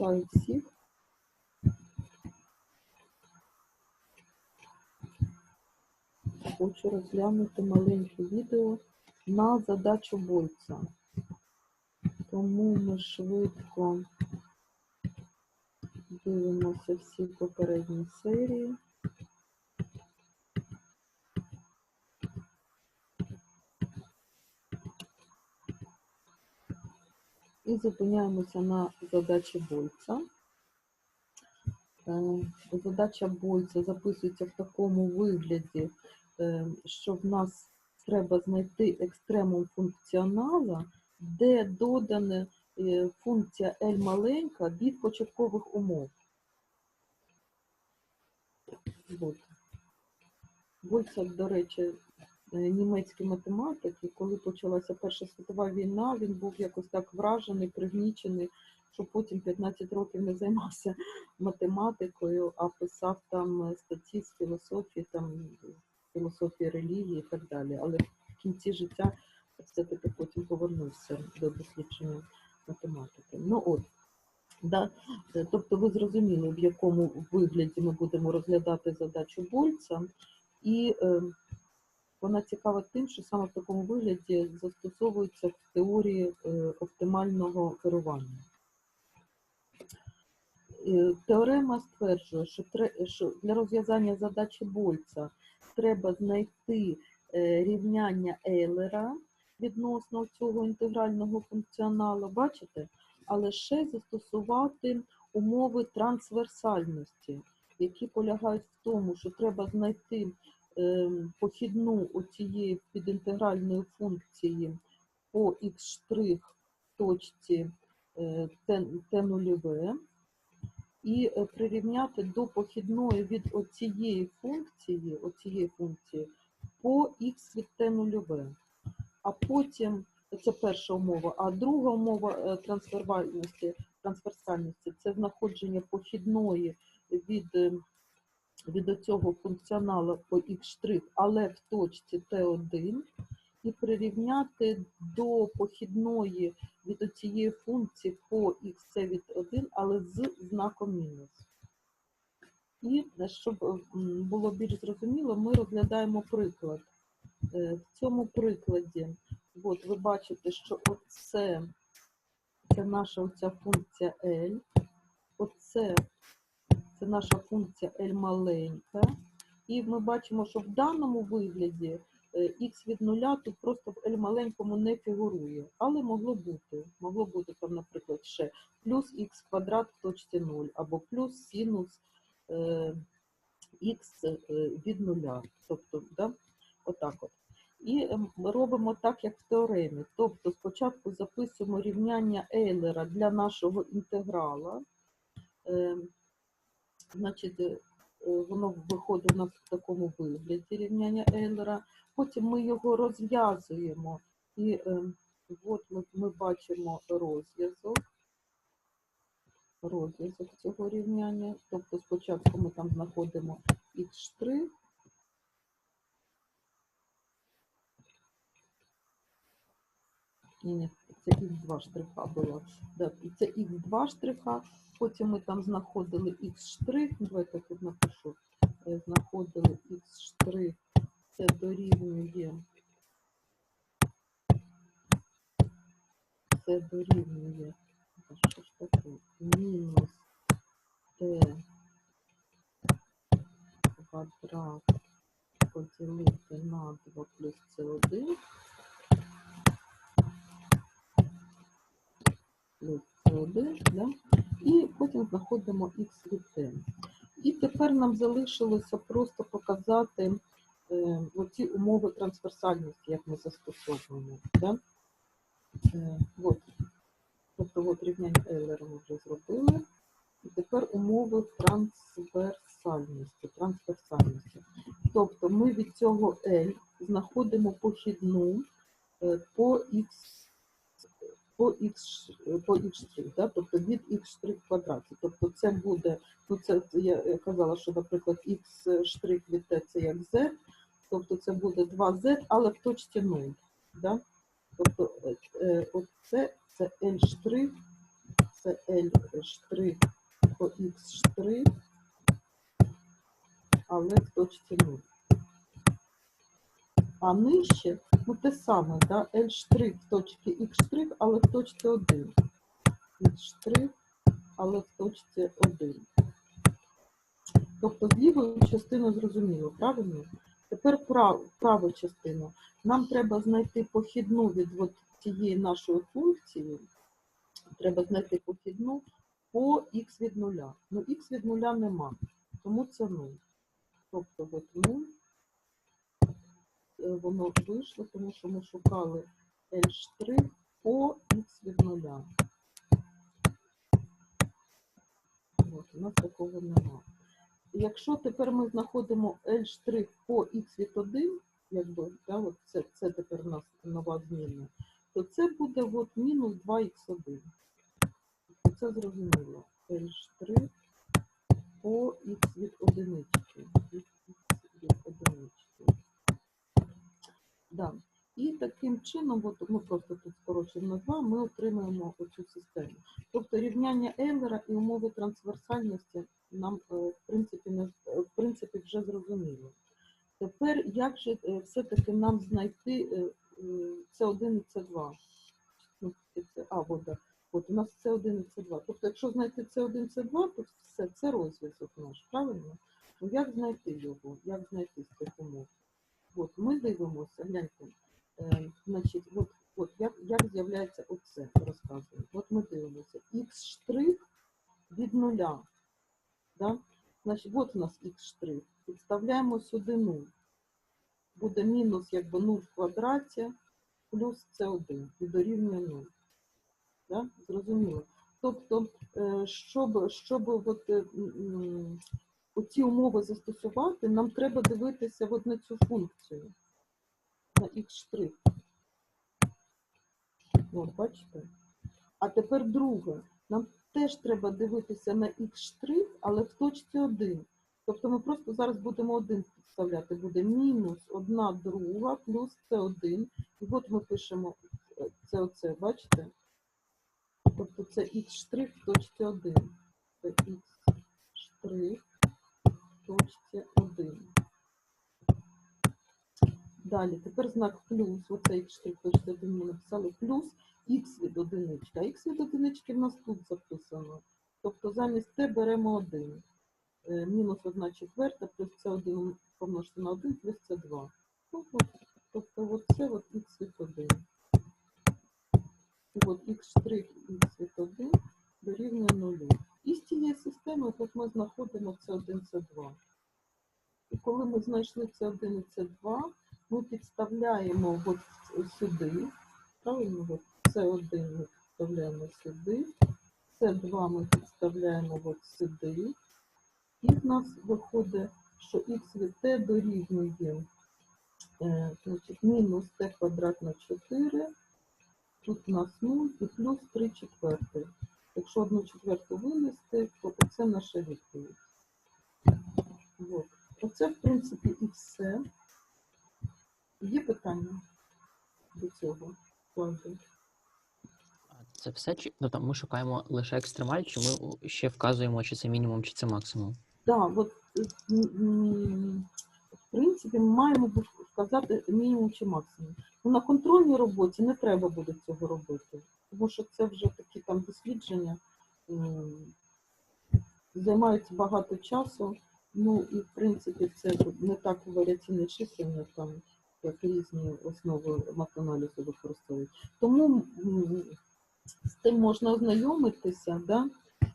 Вітаю всіх. Хочу розглянути маленьке відео на задачу бойця. Тому ми швидко дивимося всі попередні серії. І зупиняємося на задачі бойця. Е, Задача бойця записується в такому вигляді, е, що в нас треба знайти екстремум функціонала, де додана е, функція L маленька від початкових умов. Бойця, до речі, німецький математик, і коли почалася Перша світова війна, він був якось так вражений, пригнічений, що потім 15 років не займався математикою, а писав там е, статті з філософії, там філософії релігії і так далі. Але в кінці життя все-таки потім повернувся до дослідження математики. Ну от, да, е, тобто ви зрозуміли, в якому вигляді ми будемо розглядати задачу Больца. І е, вона цікава тим, що саме в такому вигляді застосовується в теорії е, оптимального керування. Е, Теорема стверджує, що, для розв'язання задачі Больца треба знайти е, рівняння Ейлера відносно цього інтегрального функціоналу, бачите? Але ще застосувати умови трансверсальності, які полягають в тому, що треба знайти похідну оцієї підінтегральної функції по х' точці е, t, t нульове і е, прирівняти до похідної від оцієї функції, оцієї функції по х від t нульове. А потім це перша умова, а друга умова е, трансверсальності це знаходження похідної від, від цього функціоналу по х', але в точці t1, і прирівняти до похідної від цієї функції по х від 1, але з знаком мінус. І е, щоб було більш зрозуміло, ми розглядаємо приклад. Е, В цьому прикладі, от ви бачите, що оце це наша оця функція L, оце це наша функція L маленька. І ми бачимо, що в даному вигляді х від нуля тут просто в L маленькому не фігурує, але могло бути. Могло бути там, наприклад, ще плюс х квадрат в точці 0, або плюс синус е, х е, від нуля. Тобто, да, отак от. І ем, робимо так, як в теоремі. Тобто спочатку записуємо рівняння Ейлера для нашого інтеграла. Значить, е, воно виходить у нас в такому вигляді рівняння Ейлера. Потім ми його розв'язуємо. І е, от ми, ми бачимо розв'язок. Розв'язок цього рівняння. Тобто спочатку ми там знаходимо х', Ні, ні, це х2 штриха було. І це х2 штриха, потім ми там знаходили х штрих, давайте тут напишу, е, знаходили х штрих, це дорівнює, це дорівнює, що ж таке, мінус t квадрат поділити на 2 плюс c1 плюс c1, да? і потім знаходимо х від t. І тепер нам залишилося просто показати е, оці умови трансверсальності, як ми застосовуємо. Да? Е, от. Тобто от рівняння Ейлера ми вже зробили. І тепер умови трансверсальності. трансверсальності. Тобто ми від цього L знаходимо похідну е, по х по x, по x', да? тобто від x' в квадраті. Тобто це буде, ну це я казала, що, наприклад, x' від t це як z, тобто це буде 2z, але в точці 0. Да? Тобто е, е, оце це L' це L по X штрих, але в точці 0. А нижче, саме, да? L в точці X але в точці 1. X але в точці 1. Тобто з частиною зрозуміло, правильно? Тепер прав, праву частину. Нам треба знайти похідну від от цієї нашої функції. Треба знайти похідну по х від нуля. Ну, х від нуля нема, тому це 0. Тобто от 0. Е, Воно вийшло, тому що ми шукали L' по х від нуля. От, у нас такого нема. Якщо тепер ми знаходимо L' по х від 1, якби, да, от це, це тепер у нас нова змінна, то це буде от мінус 2х1. Це зрозуміло. L' по х від одинички. Від х від одинички. Да. І таким чином, от ми просто тут скорочуємо на 2, ми отримаємо оцю систему. Тобто рівняння Ейлера і умови трансверсальності нам, е, в принципі, не, е, в принципі вже зрозуміло. Тепер як же е, все-таки нам знайти С1 і С2? Ну, а, от, от у нас С1 і С2. Тобто, якщо знайти С1, С2, то все, це розв'язок наш, правильно? Ну, як знайти його? Як знайти з цих умов? От, ми дивимося, гляньте, е, значить, от, от як, як з'являється оце, розказую. От ми дивимося. Х штрих від нуля. Да? Значить, от у нас х штрих. Підставляємо сюди 0. Буде мінус якби 0 в квадраті плюс С1 і дорівнює 0. Да? Зрозуміло. Тобто, е, щоб, щоб от, е, оці умови застосувати, нам треба дивитися от на цю функцію, на х штрих. От, бачите? А тепер друге. Нам теж треба дивитися на х штрих, але в точці 1. Тобто ми просто зараз будемо 1 підставляти. Буде мінус 1 друга плюс С1. І от ми пишемо е, це оце, бачите? Тобто це х штрих в точці 1. Це х штрих точці 1. Далі, тепер знак плюс, оцей штрих в точці 1 ми написали, плюс х від одинички. А х від одинички в нас тут записано. Тобто замість t беремо 1. Е, Мінус 1 четверта плюс С1 помножити на 1 плюс С2. Ну, тобто от це от х від 1. І от х х від 1 дорівнює 0. І з цієї системи от ми знаходимо С1, С2. І коли ми знайшли С1 і С2, ми підставляємо от сюди, правильно, от С1 ми підставляємо сюди, С2 ми підставляємо от сюди, і в нас виходить, що х від t дорівнює е, значить, мінус t квадрат на 4, тут у нас 0 і плюс 3 четверти. Якщо одну четверту винести, то це наша відповідь. От. Оце, в принципі, і все. Є питання до цього складу? Це все чи ну там ми шукаємо лише екстремаль, чи ми ще вказуємо, чи це мінімум, чи це максимум? Так, от, м, м, в принципі, ми маємо вказати мінімум чи максимум. Ну, на контрольній роботі не треба буде цього робити, тому що це вже такі там дослідження м, займають багато часу. Ну і в принципі це не так варіаційне числення, там як різні основи матаналізу використовують. Тому з тим можна ознайомитися, да?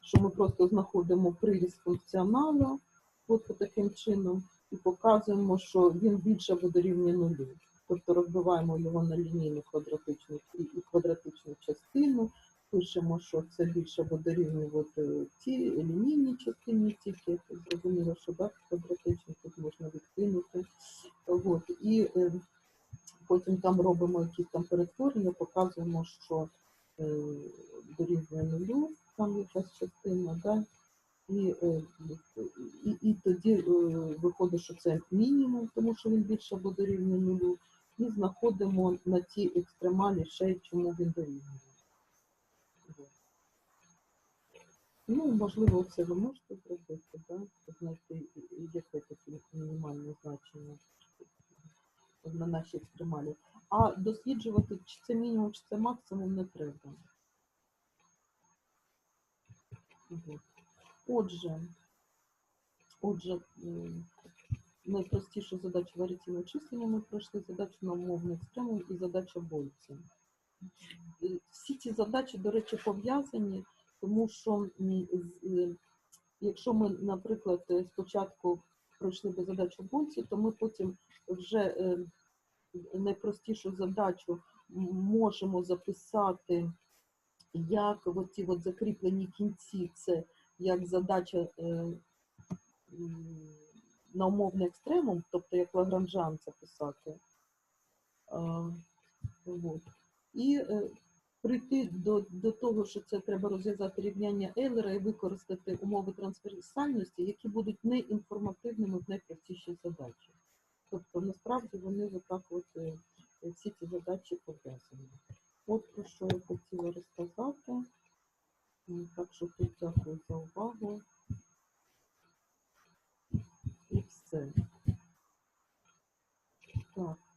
що ми просто знаходимо приріз функціоналу, от таким чином, і показуємо, що він більше або дорівнює нулю. Тобто розбиваємо його на лінійну квадратичну і квадратичну частину, пишемо, що це більше або дорівнює от, е, ці лінійні частині, тільки зрозуміло, що так, квадратичну тут можна відкинути. От, і е, потім там робимо якісь там перетворення, показуємо, що е, дорівнює нулю, там якась частина, да? І, е, і, і тоді е, виходить, що це мінімум, тому що він більше або дорівнює нулю, і знаходимо на ті екстремалі ще й чому він дорівнює. Ну, можливо, це ви можете зробити, да? знайти, і- і яке таке мінімальне значення на нашій екстремалі. А досліджувати, чи це мінімум, чи це максимум, не треба. Вот. Отже, отже, м, найпростішу задачу варіаційного числення ми пройшли, задачу на умовний екстремум і задача бойця. Е, Всі ці задачі, до речі, пов'язані, тому що е, якщо ми, наприклад, е, спочатку пройшли би задачу бойця, то ми потім вже е, найпростішу задачу можемо записати як оці от закріплені кінці, це як задача е, на умовний екстремум, тобто як лагранжан це писати. Вот. І е, прийти до, до того, що це треба розв'язати рівняння Ейлера і використати умови трансверсальності, які будуть неінформативними в найпростішій задачі. Тобто насправді вони отак от е, всі ці задачі пов'язані. От про що я хотіла розказати. Pokrzykiwki odchodzą woły i psy. Tak.